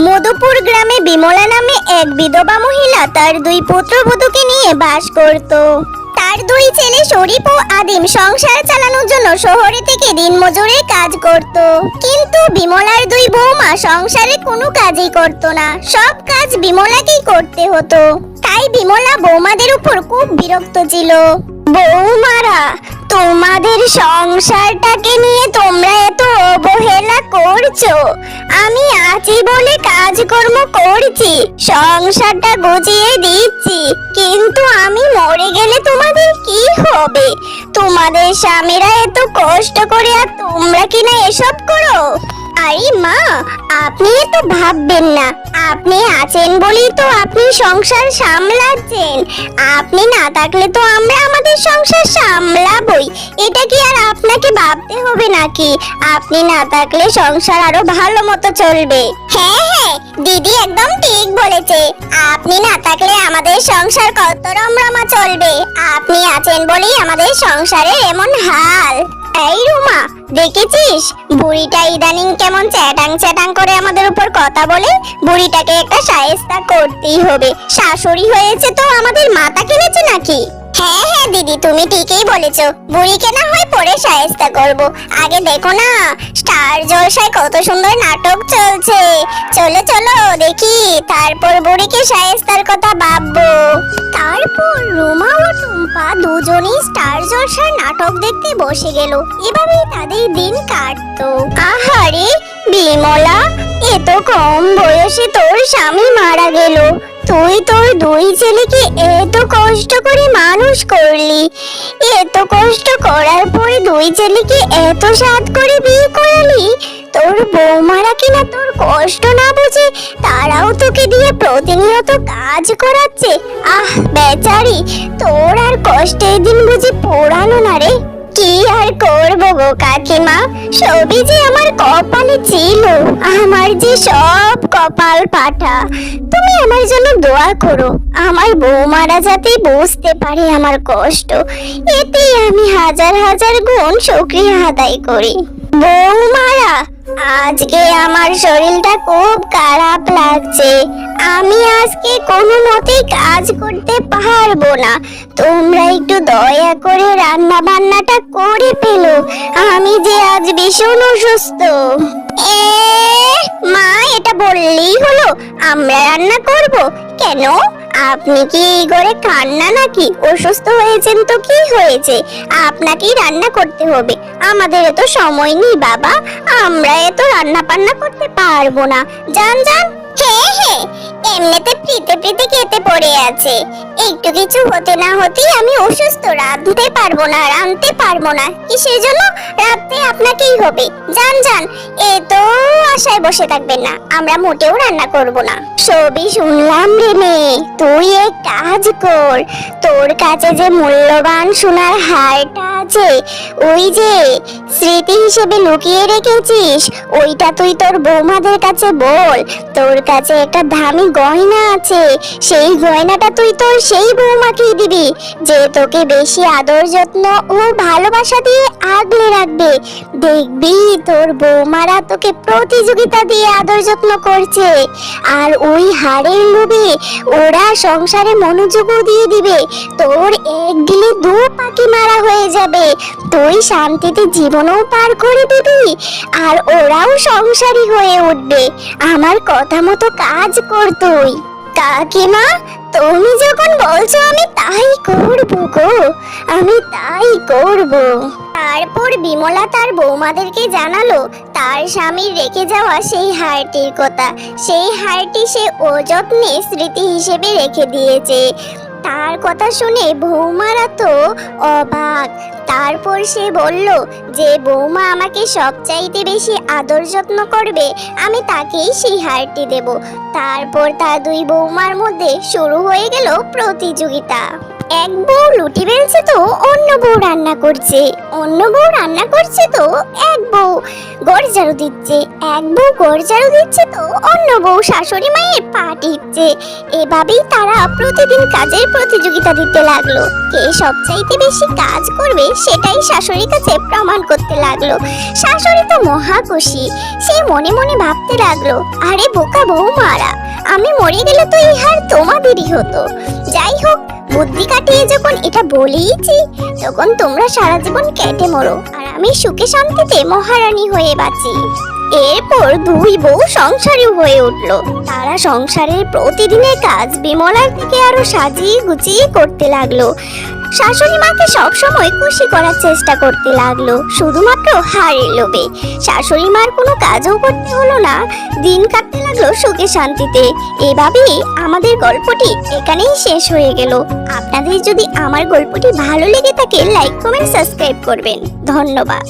মধুপুর গ্রামে বিমলা নামে এক বিধবা মহিলা তার দুই পুত্রবধূকে নিয়ে বাস করত। তার দুই ছেলে শরীফ ও আদিম সংসার চালানোর জন্য শহরে থেকে দিনমজুরে কাজ করত। কিন্তু বিমলার দুই বৌমা সংসারে কোনো কাজই করত না, সব কাজ বিমলাকেই করতে হতো। তাই বিমলা বৌমাদের উপর খুব বিরক্ত ছিল। বৌমারা, তোমাদের সংসারটাকে নিয়ে তোমরা এত অবহেলা করছ। আমি আছি বলে কাজকর্ম করছি, সংসারটা গুছিয়ে দিচ্ছি, কিন্তু আমি মরে গেলে তোমাদের কি হবে? তোমাদের স্বামীরা এত কষ্ট করে আর তোমরা কি না এসব আরে মা, আপনি তো ভাববেন না। আপনি আছেন বলেই তো আপনি সংসার সামলাচ্ছেন। আপনি না থাকলে তো আমরা আমাদের সংসার সামলাবই। এটা কি আর আপনাকে ভাবতে হবে নাকি? আপনি না থাকলে সংসার আরও ভালো মতো চলবে। হ্যাঁ হ্যাঁ দিদি একদম ঠিক বলেছে। আপনি না আমাদের সংসার কত রমরমা চলবে। আপনি আছেন বলেই আমাদের সংসারে এমন হাল। এই রুমা, দেখেছিস? বুড়িটা ইদানিং কেমন চ্যাটাং চ্যাটাং করে আমাদের উপর কথা বলে, বুড়িটাকে একটা সায়েস্তা করতেই হবে। শাশুড়ি হয়েছে তো আমাদের মাথা কিনেছে নাকি? হ্যাঁ হ্যাঁ দিদি, তুমি ঠিকই বলেছ। বুড়িকে না হয় পরে সায়েস্তা করব। আগে দেখো না, স্টার জলসায় কত সুন্দর নাটক চলছে। চলো চলো, দেখি, তারপর বুড়িকে সায়েস্তার কথা ভাববো। তারপর রোমা ও টুম্পা দুজনেই স্টার জলসার নাটক দেখতে বসে গেল। এভাবেই তাদের দিন কাটতো। আহারে, বিমলা এত কম বয়সে তোর স্বামী মারা গেল। তুই তোর দুই ছেলেকে এত কষ্ট করে মানুষ করলি। এত কষ্ট করার পরে দুই ছেলেকে এত সাত করে বিয়ে করালি? তোর বৌমারা কিনা তোর কষ্ট না বুঝে তারাও তোকে দিয়ে প্রতিনিয়ত কাজ করাচ্ছে। আহ, বেচারি, তোর আর কষ্টের দিন বুঝি পোড়ানো না রে। আর করব গো কাকিমা? সবই যে আমার কপালে ছিল, আমার যে সব কপাল পাঠা। তুমি আমার জন্য দোয়া করো, আমার বৌমারা যাতে বুঝতে পারে আমার কষ্ট। এতেই আমি হাজার হাজার গুণ শুক্রিয়া আদায় করি। বৌমারা, আজকে আমার শরীরটা খারাপ লাগছে। আমি আজকে কোনো মতে কাজ করতে পারব না। তোমরা একটু দয়া করে রান্না বান্নাটা করে ফেলো। আমি যে আজ ভীষণ অসুস্থ। এ, মা, এটা বললেই হলো। আমরা রান্না করব? কেন? আপনি কি এই ঘরে খান নাকি? অসুস্থ হয়েছেন তো কি হয়েছে? আপনাকেই রান্না করতে হবে। আমাদের এত সময় নেই বাবা। আমরা এত রান্না বান্না করতে পারব না। যান যান। হ্যাঁ হ্যাঁ এমনিতে প্রীতে প্রীতে কেটে পড়ে আছে। একটু কিছু হতে না হতেই আমি অসুস্থ। রাঁধতে পারব না, রাঁধতে পারব না। কিসের জন্য রাঁধতে আপনাকেই হবে। যান যান। এ তো আশায় বসে থাকবেন না, আমরা মোটেও রান্না করব না। সবই শুনলাম রে মেয়ে, তুই এক কাজ কর, তোর কাছে যে মূল্যবান সোনার হারটা আছে, ওই যে স্মৃতি হিসেবে লুকিয়ে রেখেছিস? ওইটা তুই তোর বৌমাদের কাছে বল। তোর কাছে একটা দামি গয়না আছে। সেই গয়নাটা তুই তোর সেই বৌমাকেই দিবি। যে তোকে বেশি আদর যত্ন ও ভালোবাসা দিয়ে আগলে রাখবে। দেখবি তোর বৌমারা তোকে প্রতিযোগিতা দিয়ে আদর যত্ন করছে। আর ওই হাড়ের লোভে ওরা সংসারে মনোযোগও দিয়ে দিবে। তোর এক গিলে দু পাখি মারা হয়ে যাবে। তুই শান্তিতে পার করে দিবি আর ওরাও সংসারী হয়ে উঠবে। আমার কথা মতো কাজ কর তুই। কাকিমা, তুমি যখন বলছো আমি তাই করব গো। আমি তাই করব। তারপর বিমলা তার বৌমাদেরকে জানালো, তার স্বামীর রেখে যাওয়া সেই হারটির কথা। সেই হারটি সে অযত্নে স্মৃতি হিসেবে রেখে দিয়েছে। তার কথা শুনে বৌমারা তো অবাক। তারপর সে বলল, যে বৌমা আমাকে সবচাইতে বেশি আদর যত্ন করবে, আমি তাকেই সেই হারটি দেব। তারপর তার দুই বৌমার মধ্যে শুরু হয়ে গেল প্রতিযোগিতা। এক বউ লুটি বেলছে তো, অন্য বউ রান্না করছে। অন্য বউ রান্না করছে তো, এক বউ ঝাড়ু দিচ্ছে। এক বউ ঝাড়ু দিচ্ছে তো, অন্য বউ শাশুড়ি মায়ের পা টিপছে। এভাবেই তারা প্রতিদিন কাজের প্রতিযোগিতা দিতে লাগল। কে সবচাইতে বেশি কাজ করবে, সেটাই শাশুড়ির কাছে প্রমাণ করতে লাগল। শাশুড়ি তো মহা খুশি। সে মনে মনে ভাবতে লাগল, আরে বোকা বউ মারা আমি মরে গেলে তো ইহার তোমাদেরই হতো। যাই হোক বুদ্ধি কাটিয়ে যখন এটা বলেইছি, তখন তোমরা সারা জীবন কেটে মরো। আর আমি সুখে শান্তিতে মহারানী হয়ে বাঁচি। এরপর দুই বউ সংসারী হয়ে উঠল। তারা সংসারের প্রতিদিনের কাজ বিমলার থেকে আরও সাজিয়ে গুছিয়ে করতে লাগল। শাশুড়ি মাকে সবসময় খুশি করার চেষ্টা করতে লাগল, শুধুমাত্র হারের লোভে। শাশুড়ি মার কোনো কাজও করতে হলো না, দিন কাটতে লাগল সুখে শান্তিতে। এভাবেই আমাদের গল্পটি এখানেই শেষ হয়ে গেল। আপনাদের যদি আমার গল্পটি ভালো লেগে থাকে লাইক কমেন্ট সাবস্ক্রাইব করবেন। ধন্যবাদ।